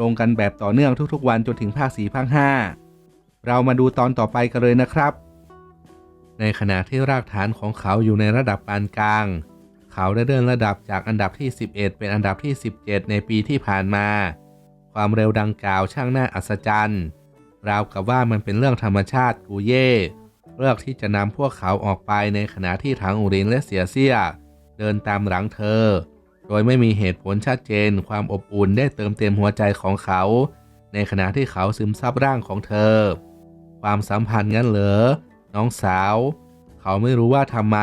ลงกันแบบต่อเนื่องทุกๆ วันจนถึงภาค4ภาค5เรามาดูตอนต่อไปกันเลยนะครับ ในขณะที่รากฐานของเขาอยู่ในระดับปานกลาง เขาได้เลื่อนระดับจากอันดับที่ 11 เป็นอันดับที่ 17 ในปีที่ผ่านมา ความเร็วดังกล่าวช่างน่าอัศจรรย์ราวกับว่ามันเป็นเรื่องธรรมชาติกูเย่เลือกที่จะนำพวกเขาออกไปในขณะที่ถังอุรินและเสียเสีย เดินตามหลังเธอ ดยไม่มีเหตุผลชัดเจน ความอบอุ่นได้เติมเต็มหัวใจของเขา ในขณะที่เขาซึมซับร่างของเธอ ความสัมพันธ์งั้นเหรอ น้องสาว เขาไม่รู้ว่าทำไม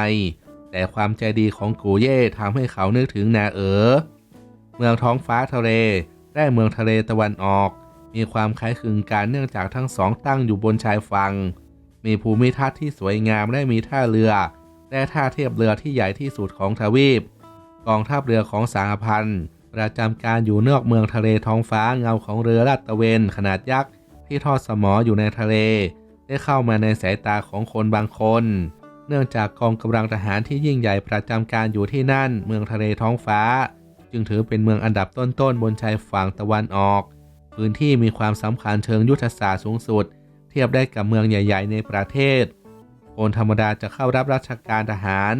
แต่ความใจดีของกูเย่ทำให้เขานึกถึงนาเอ๋อเมืองท้องฟ้าทะเลและเมืองทะเลตะวันออก มีความคล้ายคลึงกันเนื่องจากทั้งสองตั้งอยู่บนชายฝั่งมีภูมิทัศน์ที่สวยงามและมีท่าเรือ และท่าเทียบเรือที่ใหญ่ที่สุดของทวีป กองทัพเรือของสหพันธ์ประจำการอยู่นอกเมืองทะเลท้องฟ้าเงาของเรือลาดตระเวนขนาดยักษ์ที่ทอดสมออยู่ในทะเล ได้เข้ามาในสายตาของคนบางคน เนื่องจากกองกำลังทหารที่ยิ่งใหญ่ประจำการอยู่ที่นั่นเมืองทะเลท้องฟ้า จึงถือเป็นเมืองอันดับต้นๆบนชายฝั่งตะวันออก พื้นที่มีความสำคัญเชิงยุทธศาสตร์สูงสุด เทียบได้กับเมืองใหญ่ ๆ ในประเทศคนธรรมดาจะเข้ารับราชการทหาร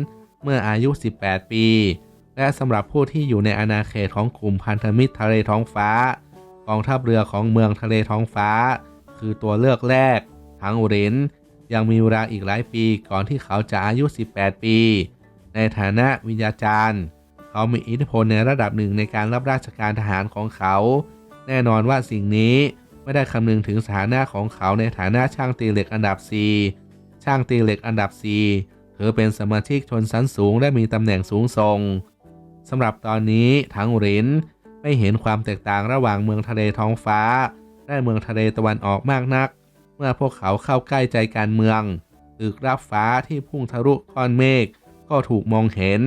เมื่ออายุ 18 ปี และสำหรับผู้ที่อยู่ในอาณาเขตของกลุ่มพันธมิตรทะเลท้องฟ้ากองทัพเรือของเมืองทะเลท้องฟ้า คือตัวเลือกแรกทั้งอุรินยังมีเวลาอีกหลายปีก่อนที่เขาจะอายุ 18 ปี ในฐานะวิญญาจารย์ เขามีอิทธิพลในระดับหนึ่งในการรับราชการทหารของเขา แน่นอนว่าสิ่งนี้ไม่ได้คำนึงถึงสถานะของเขาในฐานะช่างตีเหล็กอันดับ 4 ช่างตีเหล็กอันดับ4ถือเป็นสมาชิกชนชั้นสูงและมีตำแหน่งสูงส่ง สำหรับตอนนี้ทั้งรินไม่เห็นความแตกต่างระหว่างเมืองทะเลท้องฟ้า และเมืองทะเลตะวันออกมากนัก เมื่อพวกเขาเข้าใกล้ใจการเมืองตึกรับฟ้าที่พุ่งทะลุก้อนเมฆก็ถูกมองเห็น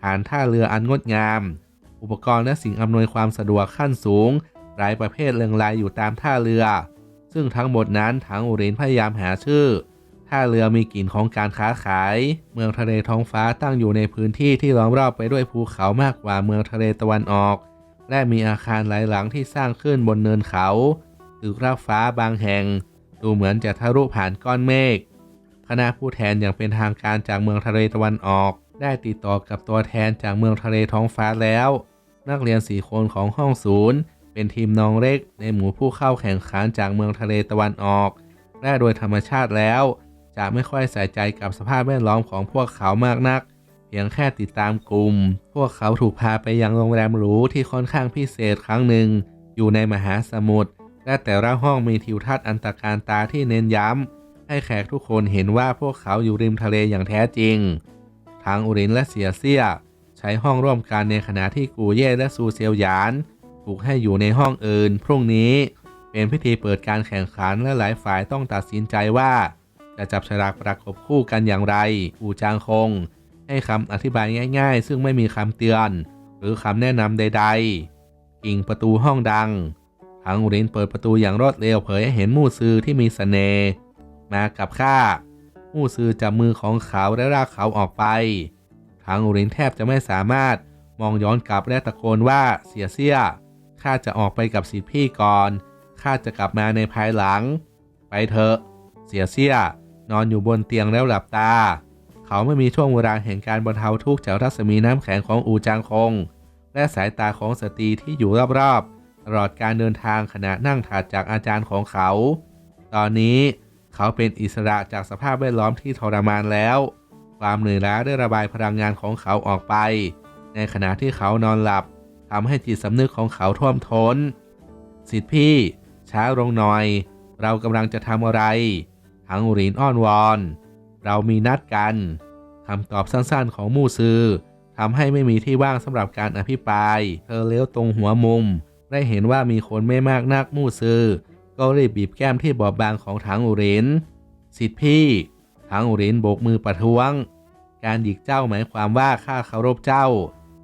ผ่านท่าเรืออันงดงาม อุปกรณ์และสิ่งอำนวยความสะดวกขั้นสูง หลายประเภทเรียงรายอยู่ตามท่าเรือ ซึ่งทั้งหมดนั้นถังอุรินพยายามหาชื่อ ท่าเรือมีกลิ่นของการค้าขาย เมืองทะเลท้องฟ้าตั้งอยู่ในพื้นที่ที่ล้อมรอบไปด้วยภูเขามากกว่าเมืองทะเลตะวันออก และมีอาคารหลายหลังที่สร้างขึ้นบนเนินเขาตึกราฟ้าบางแห่ง ดูเหมือนจะทะลุผ่านก้อนเมฆคณะผู้แทนอย่างเป็นทางการจากเมืองทะเลตะวันออก ได้ติดต่อกับตัวแทนจากเมืองทะเลท้องฟ้าแล้ว นักเรียนสี่คนของห้องศูนย์เป็นทีมน้องเล็กในหมู่ผู้เข้าแข่งขันจากเมืองทะเลตะวันออกและโดยธรรมชาติแล้ว จะไม่ค่อยใส่ใจกับสภาพแวดล้อมของพวกเขามากนัก เพียงแค่ติดตามกลุ่ม พวกเขาถูกพาไปยังโรงแรมหรูที่ค่อนข้างพิเศษครั้งหนึ่ง อยู่ในมหาสมุทรและแต่ละห้องมีทิวทัศน์อันตรการตาที่เน้นย้ำ ให้แขกทุกคนเห็นว่าพวกเขาอยู่ริมทะเลอย่างแท้จริง ทางอุรินและเสียเซีย ใช้ห้องร่วมกันในขณะที่กูเย่และซูเซียวหยาน ถูกให้อยู่ในห้องอื่น พรุ่งนี้เป็นพิธีเปิดการแข่งขันและหลายฝ่ายต้องตัดสินใจว่า จะจับฉลากประกบคู่กันอย่างไร อูจางคง ให้คำอธิบายง่าย ๆ ซึ่งไม่มีคำเตือน หรือคำแนะนำใดๆกิ่งประตูห้องดังทางอุรินเปิดประตูอย่างรวดเร็วเผยให้เห็นมู่ซือที่มีสเสน่ห์มากับข้ามู่ซือจับมือของเขาและลากเขาออกไปทางอุรินแทบจะไม่สามารถมองย้อนกลับและตะโกนว่าเสียเสียข้าจะออกไปกับสิทธิพี่ก่อนข้าจะกลับมาในภายหลัง ไปเถอะ เสียเสีย นอนอยู่บนเตียงแล้วหลับตา เขาไม่มีช่วงเวลาแห่งการบรรเทาทุกข์จากรัศมีน้ำแข็งของอูจางคง และสายตาของสตรีที่อยู่รอบๆตลอดการเดินทางขณะนั่งถัดจากอาจารย์ของเขา ตอนนี้เขาเป็นอิสระจากสภาพแวดล้อมที่ทรมานแล้ว ความเหนื่อยล้าได้ระบายพลังงานของเขาออกไป ในขณะที่เขานอนหลับทำให้จิตสำนึกของเขาท่วมท้น สิทธิพี่ ช้าลงหน่อย เรากำลังจะทำอะไร ทั้งรินอ้อนวอน เรามีนัดกันคำตอบสั้นๆของมู่ซือทำให้ไม่มีที่ว่างสำหรับการอภิปราย เธอเลี้ยวตรงหัวมุม ได้เห็นว่ามีคนไม่มากนักมู่ซือก็รีบบีบแก้มที่บอบบางของถังอุรินสิทธิพี่ถังอุรินโบกมือประท้วง การหยิกเจ้าหมายความว่าข้าเคารพเจ้า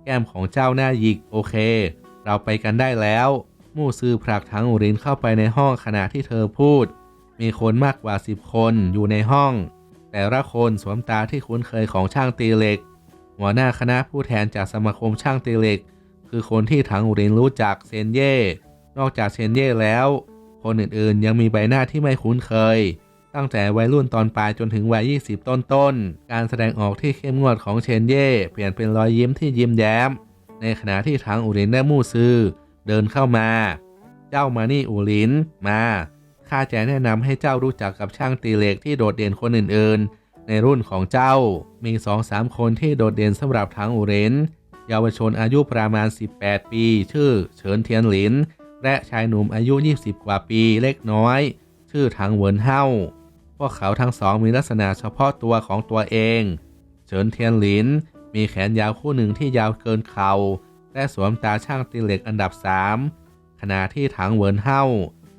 แก้มของเจ้าหน้าหยิกโอเค เราไปกันได้แล้ว มู่ซือผลักถังอุรินเข้าไปในห้องขณะที่เธอพูด มีคนมากกว่าสิบคนอยู่ในห้อง แต่ละคนสวมตาที่คุ้นเคยของช่างตีเหล็ก หัวหน้าคณะผู้แทนจากสมาคมช่างตีเหล็ก คือคนที่ถังอุรินรู้จักเซนเย่ นอกจากเซนเย่แล้ว คนอื่นๆยังมีใบหน้าที่ไม่คุ้นเคย ตั้งแต่วัยรุ่นตอนปลายจนถึงวัย 20 ต้นๆ การแสดงออกที่เข้มงวดของเชนเย่เปลี่ยนเป็นรอยยิ้มที่ยิ้มแย้ม ในขณะที่ถังอุรินและมู่ซือเดินเข้ามา เจ้ามานี่อุรินมา ข้าจะแนะนำให้เจ้ารู้จักกับช่างตีเหล็กที่โดดเด่นคนอื่นๆ ในรุ่นของเจ้า มีสองสามคนที่โดดเด่นสำหรับถังอุเรน เยาวชนอายุประมาณ 18 ปี ชื่อเฉินเทียนหลิน และชายหนุ่มอายุ 20 กว่าปีเล็กน้อย ชื่อถังเหวินเฮาพวกเขาทั้งสองมีลักษณะเฉพาะตัวของตัวเอง เฉินเทียนหลิน มีแขนยาวคู่หนึ่งที่ยาวเกินเขา่าและสวมตาช่างตีเหล็กอันดับ 3 ขณะที่ถังเหวินเฮา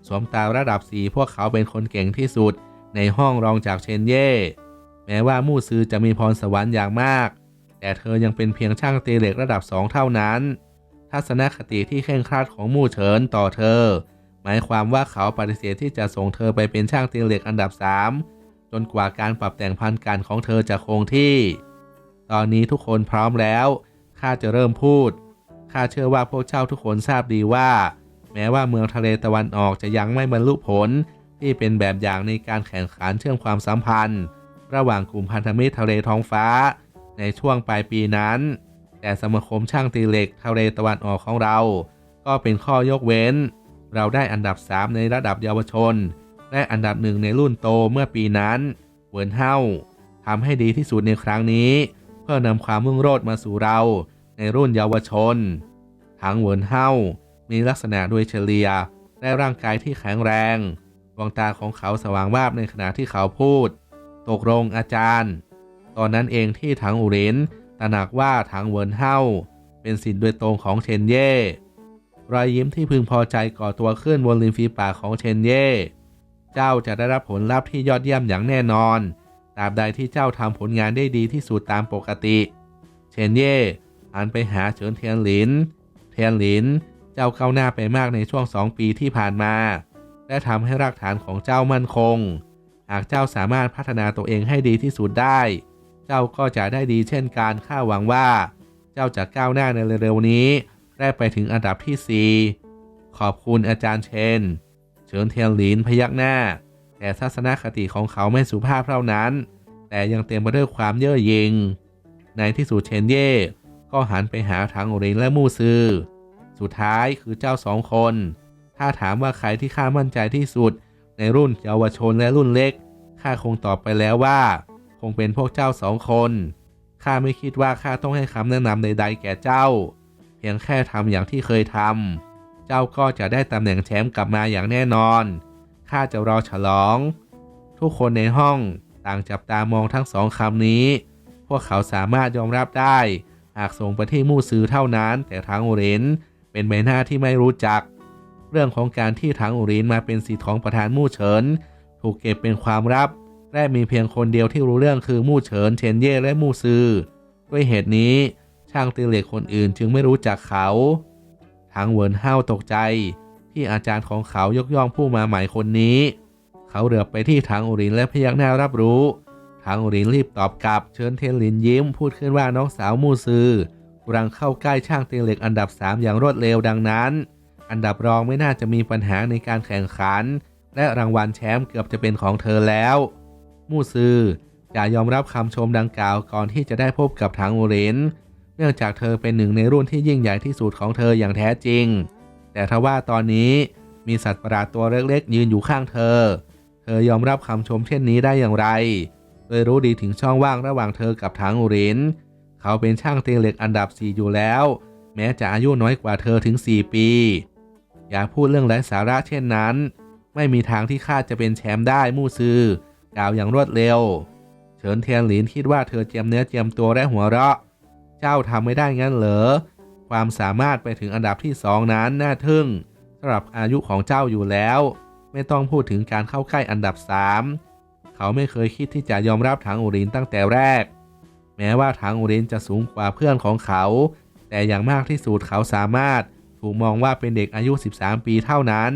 สวมตาระดับ4พวกเขาเป็นคนเก่งที่สุด ในห้องรองจากเชนเย่ แม้ว่ามู่ซือจะมีพรสวรรค์อย่างมาก แต่เธอยังเป็นเพียงช่างตีเหล็กระดับสองเท่านั้น ทัศนคติที่เคร่งครัดของมู่เฉินต่อเธอ หมายความว่าเขาปฏิเสธที่จะส่งเธอไปเป็นช่างตีเหล็กอันดับ3จนกว่าการปรับแต่งพันการของเธอจะคงที่ ตอนนี้ทุกคนพร้อมแล้วข้าจะเริ่มพูดข้าเชื่อว่าพวกเจ้าทุกคนทราบดีว่า แม้ว่าเมืองทะเลตะวันออกจะยังไม่บรรลุผล ที่เป็นแบบอย่างในการแข่งขันเชื่อมความสัมพันธ์ ระหว่างกลุ่มพันธมิตรทะเลท้องฟ้า ในช่วงปลายปีนั้น แต่สมาคมช่างตีเหล็กทะเลตะวันออกของเรา ก็เป็นข้อยกเว้น เราได้อันดับ 3 ในระดับเยาวชน และอันดับหนึ่งในรุ่นโตเมื่อปีนั้นเวิร์นเฮาทำให้ดีที่สุดในครั้งนี้ เพื่อนำความรุ่งโรจน์มาสู่เราในรุ่นเยาวชน ทั้งเวิร์นเฮา มีลักษณะโดยเฉลี่ยและร่างกายที่แข็งแรง ดวงตาของเขาสว่างวาบในขณะที่เขาพูด ตกลงอาจารย์ ตอนนั้นเองที่ถังอุรินตระหนักว่าถังเวิร์นเฮาเป็นสิทธิ์โดยตรงของเชนเย่รอยยิ้มที่พึงพอใจก่อตัวขึ้นบนริมฝีปากของเชนเย่ เจ้าจะได้รับผลลัพธ์ที่ยอดเยี่ยมอย่างแน่นอน ตราบใดที่เจ้าทำผลงานได้ดีที่สุดตามปกติ เชนเย่หันไปหาเฉินเทียนหลิน เทียนหลิน เจ้าก้าวหน้าไปมากในช่วงสองปีที่ผ่านมา และทำให้รากฐานของเจ้ามั่นคง หากเจ้าสามารถพัฒนาตัวเองให้ดีที่สุดได้ เจ้าก็จะได้ดีเช่นกันข้าหวังว่า เจ้าจะก้าวหน้าในเร็วๆนี้ ได้ไปถึงอันดับที่ 4 ขอบคุณอาจารย์เชน เฉินเทียนหลินพยักหน้า แต่ทัศนคติของเขาไม่สุภาพเท่านั้น แต่ยังเต็มไปด้วยความเย่อหยิ่งในที่สุดเชนเย่ก็หันไปหาถังโอรินและมู่ซือ สุดท้ายคือเจ้าสองคน ถ้าถามว่าใครที่ข้ามั่นใจที่สุด ในรุ่นเยาวชนและรุ่นเล็ก ข้าคงตอบไปแล้วว่า คงเป็นพวกเจ้าสองคน ข้าไม่คิดว่าข้าต้องให้คำแนะนำใดๆแก่เจ้า เพียงแค่ทำอย่างที่เคยทำ เจ้าก็จะได้ตำแหน่งแชมป์กลับมาอย่างแน่นอน ข้าจะรอฉลอง ทุกคนในห้องต่างจับตามองทั้งสองคำนี้ พวกเขาสามารถยอมรับได้ หากส่งไปที่มู่ซื้อเท่านั้น แต่ทางโอเรน เป็นใบหน้าที่ไม่รู้จัก เรื่องของการที่ทางอเรนมาเป็นสิทธิ์ของประธานมู่เฉิน ถูกเก็บเป็นความลับ และมีเพียงคนเดียวที่รู้เรื่องคือมู่เฉินเชนเย่และมู่ซือด้วยเหตุนี้ช่างตีเหล็กคนอื่นจึงไม่รู้จักเขาทางเวินห้าวตกใจ ที่อาจารย์ของเขายกย่องผู้มาใหม่คนนี้ เขาเหลือบไปที่ทางอุรินและพยักหน้ารับรู้ทางอุรินรีบตอบกลับ เชิญเทนลินยิ้มพูดขึ้นว่าน้องสาวมูซือ กำลังเข้าใกล้ช่างตีเหล็กอันดับ 3 อย่างรวดเร็วดังนั้น อันดับรองไม่น่าจะมีปัญหาในการแข่งขัน และรางวัลแชมป์เกือบจะเป็นของเธอแล้ว มู่ซือจะยอมรับคำชมดังกล่าวก่อนที่จะได้พบกับทางอุรินเนื่องจากเธอเป็นหนึ่งในรุ่นที่ยิ่งใหญ่ที่สุดของเธออย่างแท้จริง แต่ทว่าตอนนี้มีสัตว์ประหลาดตัวเล็กๆ ยืนอยู่ข้างเธอ เธอยอมรับคำชมเช่นนี้ได้อย่างไร โดยรู้ดีถึงช่องว่างระหว่างเธอกับทางอุริน เขาเป็นช่างตีเหล็กอันดับ 4 อยู่แล้ว แม้จะอายุน้อยกว่าเธอถึง 4 ปี อย่าพูดเรื่องไร้สาระเช่นนั้น ไม่มีทางที่ข้าจะเป็นแชมป์ได้มู่ซือกล่าวอย่างรวดเร็ว เฉินเทียนหลินคิดว่าเธอเจียมเนื้อเจียมตัวและหัวเราะ เจ้าทำไม่ได้งั้นเหรอ ความสามารถไปถึงอันดับที่สองนั้นน่าทึ่งสำหรับอายุของเจ้าอยู่แล้ว ไม่ต้องพูดถึงการเข้าใกล้อันดับ 3 เขาไม่เคยคิดที่จะยอมรับถังอุรินตั้งแต่แรก แม้ว่าถังอุรินจะสูงกว่าเพื่อนของเขา แต่อย่างมากที่สุดเขาสามารถถูกมองว่าเป็นเด็กอายุ 13 ปีเท่านั้น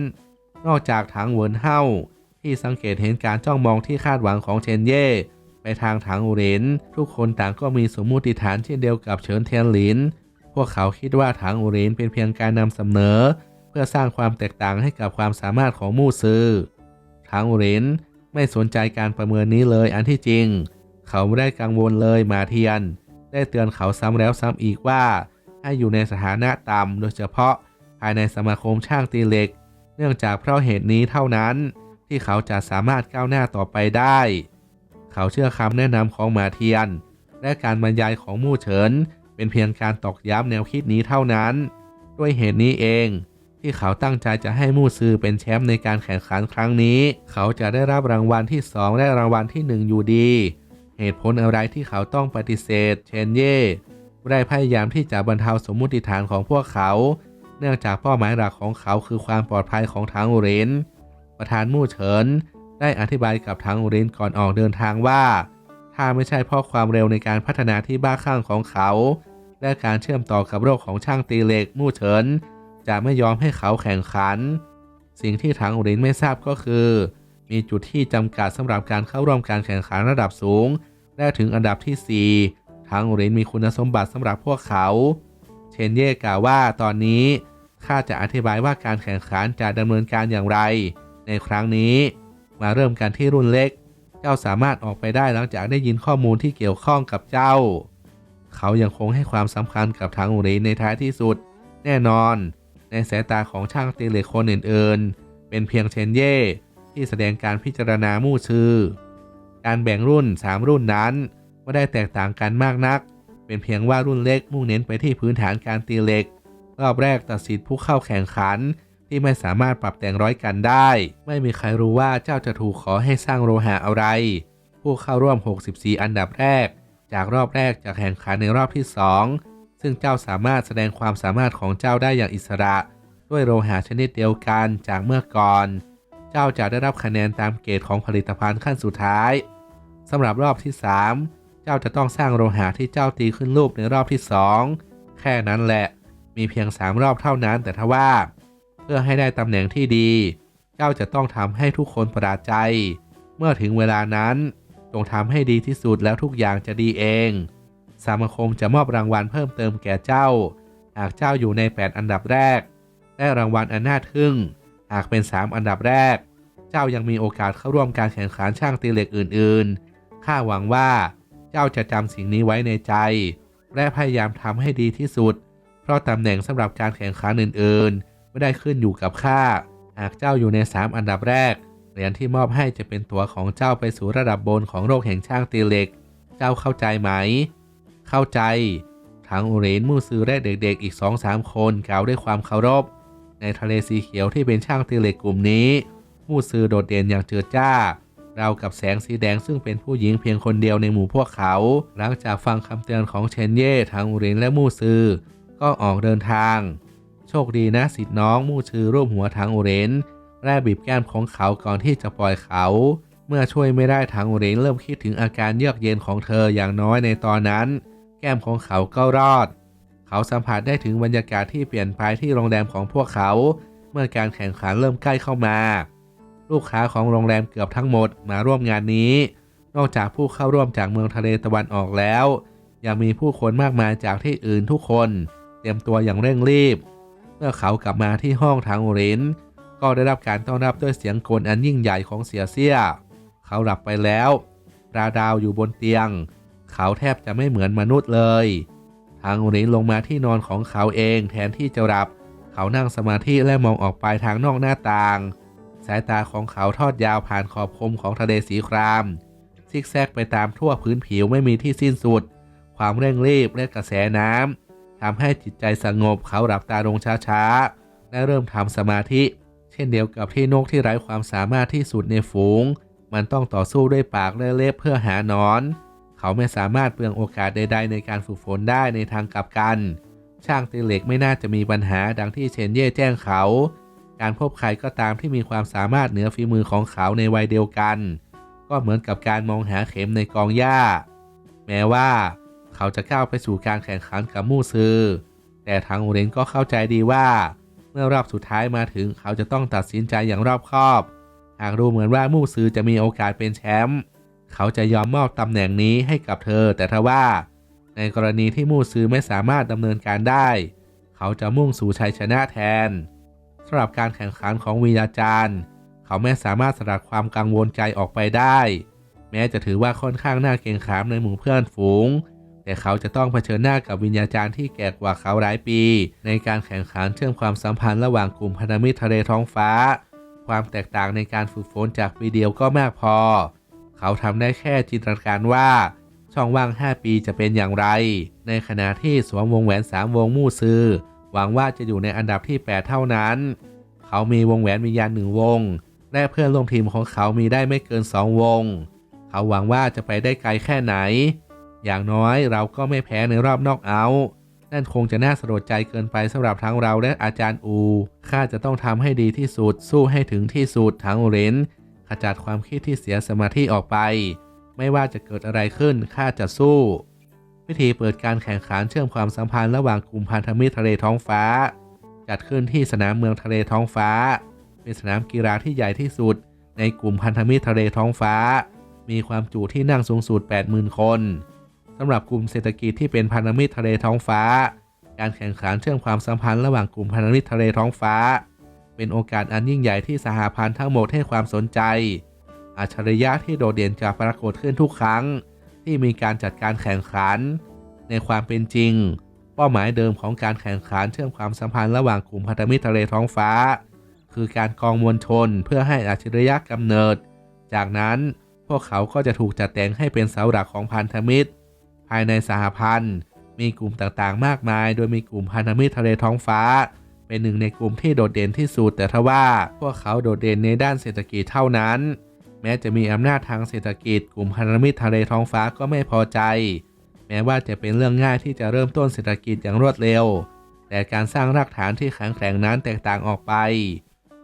นอกจากถังเหวินเฮาที่สังเกตเห็นการจ้องมองที่คาดหวังของเชนเย่ไปทางถังอุรินทุกคนต่างก็มีสมมุติฐานเช่นเดียวกับเฉินเทียนหลิน พวกเขาคิดว่าถังอุรินเป็นเพียงการนำเสนอ เพื่อสร้างความแตกต่างให้กับความสามารถของมู่ซือถังอุรินไม่สนใจการประเมินนี้เลยอันที่จริง เขาไม่ได้กังวลเลยมาเทียน ได้เตือนเขาซ้ำแล้วซ้ำอีกว่า ให้อยู่ในสถานะต่ำโดยเฉพาะภายในสมาคมช่างตีเหล็ก เนื่องจากเพราะเหตุนี้เท่านั้น ที่เขาจะสามารถก้าวหน้าต่อไปได้ เขาเชื่อคำแนะนำของหมาเทียน และการบรรยายของมู่เฉิน เป็นเพียงการตอกย้ำแนวคิดนี้เท่านั้น ด้วยเหตุนี้เองที่เขาตั้งใจจะให้มู่ซือเป็นแชมป์ในการแข่งขันครั้งนี้ เขาจะได้รับรางวัลที่ 2 และรางวัลที่ 1 อยู่ดี เหตุผลอะไรที่เขาต้องปฏิเสธ เชนเย่ได้พยายามที่จะบรรเทาสมมุติฐานของพวกเขา เนื่องจากเป้าหมายหลักของเขาคือความปลอดภัยของทางอุรินประธานมู่เฉินได้อธิบายกับทางอุรินก่อนออกเดินทางว่า ถ้าไม่ใช่เพราะความเร็วในการพัฒนาที่บ้าคลั่งของเขา และการเชื่อมต่อกับโรคของช่างตีเหล็กมู่เฉินจะไม่ยอมให้เขาแข่งขัน สิ่งที่ทางอุรินไม่ทราบก็คือ มีจุดที่จำกัดสำหรับการเข้าร่วมการแข่งขันระดับสูง และถึงอันดับที่ 4ทางอุรินมีคุณสมบัติสำหรับพวกเขา เชนเย่กล่าวว่าตอนนี้ข้าจะอธิบายว่าการแข่งขันจะดำเนินการอย่างไร ในครั้งนี้ มาเริ่มกันที่รุ่นเล็ก เจ้าสามารถออกไปได้หลังจากได้ยินข้อมูลที่เกี่ยวข้องกับเจ้า เขายังคงให้ความสำคัญกับทางอุรินในท้ายที่สุด แน่นอน ในสายตาของช่างตีเหล็กคนอื่นๆ เป็นเพียงเชนเย่ที่แสดงการพิจารณามู่ชื่อ การแบ่งรุ่น 3 รุ่นนั้นไม่ได้แตกต่างกันมากนัก เป็นเพียงว่ารุ่นเล็กมุ่งเน้นไปที่พื้นฐานการตีเหล็ก รอบแรกตัดสินผู้เข้าแข่งขันที่ไม่สามารถปรับแต่งร้อยกันได้ ไม่มีใครรู้ว่าเจ้าจะถูกขอให้สร้างโลหะอะไร ผู้เข้าร่วม 64 อันดับแรก จากรอบแรกจะแข่งขันในรอบที่ 2 ซึ่งเจ้าสามารถแสดงความสามารถของเจ้าได้อย่างอิสระ ด้วยโลหะชนิดเดียวกันจากเมื่อก่อน เจ้าจะได้รับคะแนนตามเกรดของผลิตภัณฑ์ขั้นสุดท้ายสำหรับรอบที่ 3 เจ้าจะต้องสร้างโลหะที่เจ้าตีขึ้นรูปในรอบที่ 2 แค่นั้นแหละ มีเพียง 3 รอบเท่านั้นแต่ทว่า เพื่อให้ได้ตำแหน่งที่ดี เจ้าจะต้องทำให้ทุกคนประหลาดใจ เมื่อถึงเวลานั้น จงทำให้ดีที่สุดแล้วทุกอย่างจะดีเอง สมาคมจะมอบรางวัลเพิ่มเติมแก่เจ้า หากเจ้าอยู่ใน 8 อันดับแรกและรางวัลอันน่าทึ่ง หากเป็น 3 อันดับแรก เจ้ายังมีโอกาสเข้าร่วมการแข่งขันช่างตีเหล็กอื่นๆ ข้าหวังว่าเจ้าจะจำสิ่งนี้ไว้ในใจ และพยายามทำให้ดีที่สุด เพราะตำแหน่งสำหรับการแข่งขันอื่นๆ ไม่ได้ขึ้นอยู่กับข้า หากเจ้าอยู่ใน 3 อันดับแรก เหรียญที่มอบให้จะเป็นตัวของเจ้าไปสู่ระดับบนของโลกแห่งช่างตีเหล็ก เจ้าเข้าใจไหม เข้าใจทั้งอุเรนมูซือและเด็กๆอีกสองสามคนกล่าวด้วยความเคารพ ในทะเลสีเขียวที่เป็นช่างตีเหล็กกลุ่มนี้มูซือโดดเด่นอย่างเจิดจ้า เรากับแสงสีแดงซึ่งเป็นผู้หญิงเพียงคนเดียวในหมู่พวกเขา หลังจากฟังคำเตือนของเชนเย่ทางอุเรนและมูซือก็ออกเดินทาง โชคดีนะสิทธิ์น้องมูชือรูปหัวทางอุเรนแร่บีบแก้มของเขาก่อนที่จะปล่อยเขา เมื่อช่วยไม่ได้ทางอุเรนเริ่มคิดถึงอาการเยือกเย็นของเธออย่างน้อยในตอนนั้น แก้มของเขาก็รอด เขาสัมผัสได้ถึงบรรยากาศที่เปลี่ยนไปที่โรงแรมของพวกเขา เมื่อการแข่งขันเริ่มใกล้เข้ามา ลูกค้าของโรงแรมเกือบทั้งหมดมาร่วมงานนี้ นอกจากผู้เข้าร่วมจากเมืองทะเลตะวันออกแล้ว ยังมีผู้คนมากมายจากที่อื่นทุกคน เตรียมตัวอย่างเร่งรีบ เมื่อเขากลับมาที่ห้องทางอุรินก็ได้รับการต้อนรับด้วยเสียงโกนอันยิ่งใหญ่ของเสียเสียเขาหลับไปแล้วปลาดาวอยู่บนเตียง เขาแทบจะไม่เหมือนมนุษย์เลย ทางอุรินลงมาที่นอนของเขาเองแทนที่จะหลับ เขานั่งสมาธิและมองออกไปทางนอกหน้าต่าง สายตาของเขาทอดยาวผ่านขอบคมของทะเลสีคราม ซิกแซกไปตามทั่วพื้นผิวไม่มีที่สิ้นสุด ความเร่งรีบและกระแสน้ำทำให้จิตใจสงบเขาหลับตาลงช้าๆ และเริ่มทำสมาธิ เช่นเดียวกับที่นกที่ไร้ความสามารถที่สุดในฝูง มันต้องต่อสู้ด้วยปากและเล็บเพื่อหานอน เขาไม่สามารถเปลืองโอกาสใดๆในการฝึกฝนได้ในทางกลับกัน ช่างตีเหล็กไม่น่าจะมีปัญหาดังที่เชนเย่แจ้งเขา การพบใครก็ตามที่มีความสามารถเหนือฝีมือของเขาในวัยเดียวกัน ก็เหมือนกับการมองหาเข็มในกองหญ้า แม้ว่า เขาจะก้าวไปสู่การแข่งขันกับมู่ซือ แต่ทางโอเรนก็เข้าใจดีว่า เมื่อรอบสุดท้ายมาถึงเขาจะต้องตัดสินใจอย่างรอบคอบ หากดูเหมือนว่ามู่ซือจะมีโอกาสเป็นแชมป์ เขาจะยอมมอบตำแหน่งนี้ให้กับเธอ แต่ทว่า ในกรณีที่มู่ซื้อไม่สามารถดำเนินการได้ เขาจะมุ่งสู่ชัยชนะแทนสำหรับการแข่งขันของวิญญาจารย์ เขาไม่สามารถสลัดความกังวลใจออกไปได้ แม้จะถือว่าค่อนข้างน่าเกรงขามในหมู่เพื่อนฝูง แต่เขาจะต้องเผชิญหน้ากับวิญญาจารย์ที่แก่กว่าเขาหลายปี ในการแข่งขันเชื่อมความสัมพันธ์ระหว่างกลุ่มพันธมิตรทะเลท้องฟ้า ความแตกต่างในการฝึกฝนจากปีเดียวก็มากพอ เขาทำได้แค่จินตนาการว่า ช่องว่าง 5 ปีจะเป็นอย่างไร ในขณะที่สวมวงแหวน 3 วงมู่ซือหวังว่าจะอยู่ในอันดับที่ 8 เท่านั้น เขามีวงแหวนวิญญาณหนึ่งวง และเพื่อนร่วมทีมของเขามีได้ไม่เกิน 2 วง เขาหวังว่าจะไปได้ไกลแค่ไหน อย่างน้อยเราก็ไม่แพ้ในรอบนอกเอาท์นั่นคงจะน่าสลดใจเกินไปสำหรับทั้งเราและอาจารย์อู ข้าจะต้องทำให้ดีที่สุด สู้ให้ถึงที่สุดทั้งเรน ขจัดความคิดที่เสียสมาธิออกไป ไม่ว่าจะเกิดอะไรขึ้นข้าจะสู้ พิธีเปิดการแข่งขันเชื่อมความสัมพันธ์ระหว่างกลุ่มพันธมิตรทะเลท้องฟ้า จัดขึ้นที่สนามเมืองทะเลท้องฟ้า เป็นสนามกีฬาที่ใหญ่ที่สุด ในกลุ่มพันธมิตรทะเลท้องฟ้า มีความจุที่นั่งสูงสุด 80,000 คนสำหรับกลุ่มเศรษฐกิจที่เป็นพันธมิตรทะเลท้องฟ้า การแข่งขันเชื่อมความสัมพันธ์ระหว่างกลุ่มพันธมิตรทะเลท้องฟ้า เป็นโอกาสอันยิ่งใหญ่ที่สหพันธ์ทั้งหมดให้ความสนใจ อัจฉริยะที่โดดเด่นจะปรากฏขึ้นทุกครั้ง ที่มีการจัดการแข่งขัน ในความเป็นจริง เป้าหมายเดิมของการแข่งขันเชื่อมความสัมพันธ์ระหว่างกลุ่มพันธมิตรทะเลท้องฟ้า คือการกองมวลชนเพื่อให้อัจฉริยะกำเนิด จากนั้นพวกเขาก็จะถูกจัดแต่งให้เป็นเสาหลักของพันธมิตร ภายในสหพันธ์มีกลุ่มต่างๆ มากมาย โดยมีกลุ่มพันธมิตรทะเลท้องฟ้า เป็นหนึ่งในกลุ่มที่โดดเด่นที่สุด แต่ทว่าพวกเขาโดดเด่นในด้านเศรษฐกิจเท่านั้น แม้จะมีอำนาจทางเศรษฐกิจ กลุ่มพันธมิตรทะเลท้องฟ้าก็ไม่พอใจ แม้ว่าจะเป็นเรื่องง่ายที่จะเริ่มต้นเศรษฐกิจอย่างรวดเร็ว แต่การสร้างรากฐานที่แข็งแกร่งนั้นแตกต่างออกไป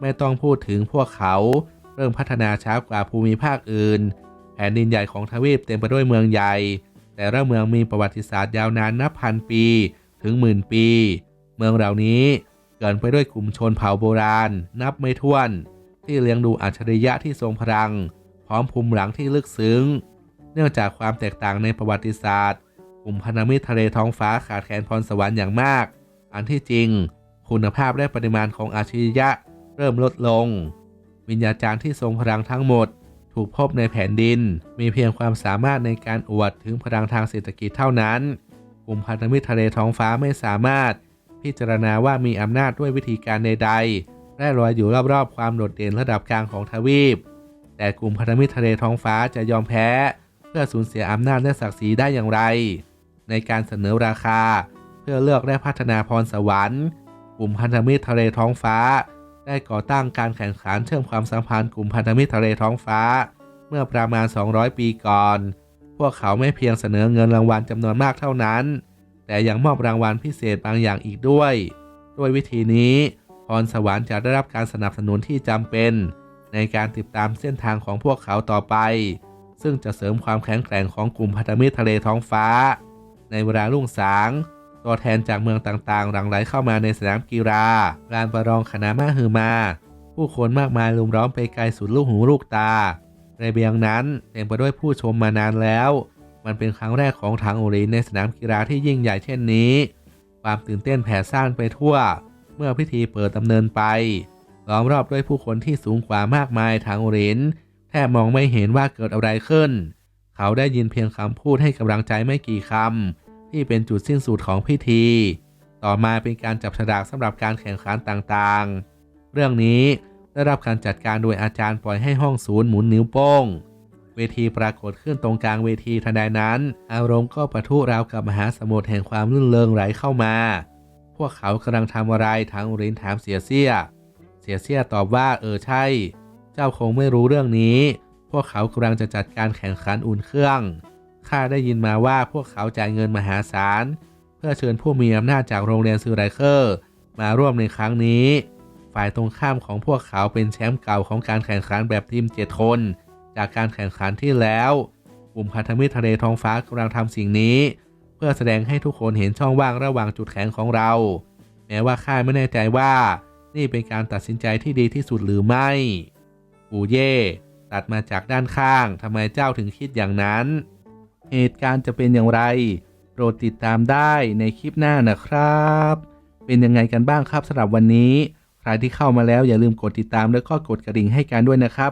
ไม่ต้องพูดถึงพวกเขาเริ่มพัฒนาช้ากว่าภูมิภาคอื่น แผ่นดินใหญ่ของทวีปเต็มไปด้วยเมืองใหญ่ แต่ละเมืองมีประวัติศาสตร์ยาวนานนับพันปีถึงหมื่นปี เมืองเหล่านี้ เกิดไปด้วยกลุ่มชนเผ่าโบราณ นับไม่ถ้วน ที่เลี้ยงดูอัจฉริยะที่ทรงพลัง พร้อมภูมิหลังที่ลึกซึ้ง เนื่องจากความแตกต่างในประวัติศาสตร์ กลุ่มพันธมิตรทะเลท้องฟ้าขาดแคลนพรสวรรค์อย่างมาก อันที่จริง คุณภาพและปริมาณของอัจฉริยะเริ่มลดลง วิญญาจารย์ที่ทรงพลังทั้งหมด ถูกพบในแผ่นดิน มีเพียงความสามารถในการอวดถึงพลังทางเศรษฐกิจเท่านั้น กลุ่มพันธมิตรทะเลท้องฟ้าไม่สามารถ พิจารณาว่ามีอำนาจด้วยวิธีการใดๆและลอยอยู่รอบๆ ความโดดเด่นระดับกลางของทวีป แต่กลุ่มพันธมิตรทะเลท้องฟ้าจะยอมแพ้ เพื่อสูญเสียอำนาจและศักดิ์ศรีได้อย่างไร ในการเสนอราคา เพื่อเลือกและพัฒนาพรสวรรค์ กลุ่มพันธมิตรทะเลท้องฟ้า ได้ก่อตั้งการแข่งขันเชื่อมความสัมพันธ์กลุ่มพันธมิตรทะเลท้องฟ้า เมื่อประมาณ 200 ปีก่อน พวกเขาไม่เพียงเสนอเงินรางวัลจำนวนมากเท่านั้น แต่ยังมอบรางวัลพิเศษบางอย่างอีกด้วย ด้วยวิธีนี้พรสวรรค์จะได้รับการสนับสนุนที่จำเป็น ในการติดตามเส้นทางของพวกเขาต่อไป ซึ่งจะเสริมความแข็งแกร่งของกลุ่มพันธมิตรทะเลท้องฟ้า ในเวลารุ่งสาง ตัวแทนจากเมืองต่างๆ หลั่งไหลเข้ามาในสนามกีฬาลานประลองคณะมาฮือมา ผู้คนมากมายลุมล้อมไปไกลสุดลูกหูลูกตา ในเบียงนั้นเต็มไปด้วยผู้ชมมานานแล้ว มันเป็นครั้งแรกของทางโอรินในสนามกีฬาที่ยิ่งใหญ่เช่นนี้ ความตื่นเต้นแผ่ซ่านไปทั่ว เมื่อพิธีเปิดดำเนินไป ล้อมรอบด้วยผู้คนที่สูงกว่ามากมายทางโอรินแทบมองไม่เห็นว่าเกิดอะไรขึ้น เขาได้ยินเพียงคำพูดให้กำลังใจไม่กี่คำที่เป็นจุดสิ้นสุดของพิธี ต่อมาเป็นการจับฉลากสำหรับการแข่งขันต่างๆ เรื่องนี้ได้รับการจัดการโดยอาจารย์ปล่อยให้ห้องศูนย์หมุนนิ้วโป้ง เวทีปรากฏขึ้นตรงกลางเวทีทันใดนั้น อารมณ์ก็ปะทุราวกับมหาสมุทรแห่งความรื่นเริงไหลเข้ามา พวกเขากำลังทำอะไรทางอุรินถามเสียเสีย เสียเสียตอบว่าเออใช่ เจ้าคงไม่รู้เรื่องนี้ พวกเขากำลังจะจัดการแข่งขันอุ่นเครื่องข้าได้ยินมาว่าพวกเขาจ่ายเงินมหาศาล เพื่อเชิญผู้มีอำนาจจากโรงเรียนซูไรเคอร์ มาร่วมในครั้งนี้ ฝ่ายตรงข้ามของพวกเขาเป็นแชมป์เก่าของการแข่งขันแบบทีม7คน จากการแข่งขันที่แล้ว กลุ่มพันธมิตรทะเลท้องฟ้ากำลังทำสิ่งนี้ เพื่อแสดงให้ทุกคนเห็นช่องว่างระหว่างจุดแข็งของเรา แม้ว่าข้าไม่แน่ใจว่า นี่เป็นการตัดสินใจที่ดีที่สุดหรือไม่ปูเย่ตัดมาจากด้านข้างทำไมเจ้าถึงคิดอย่างนั้น เหตุการณ์จะเป็นอย่างไร โปรดติดตามได้ในคลิปหน้านะครับ เป็นยังไงกันบ้างครับสำหรับวันนี้ ใครที่เข้ามาแล้วอย่าลืมกดติดตามแล้วก็กดกระดิ่งให้กันด้วยนะครับ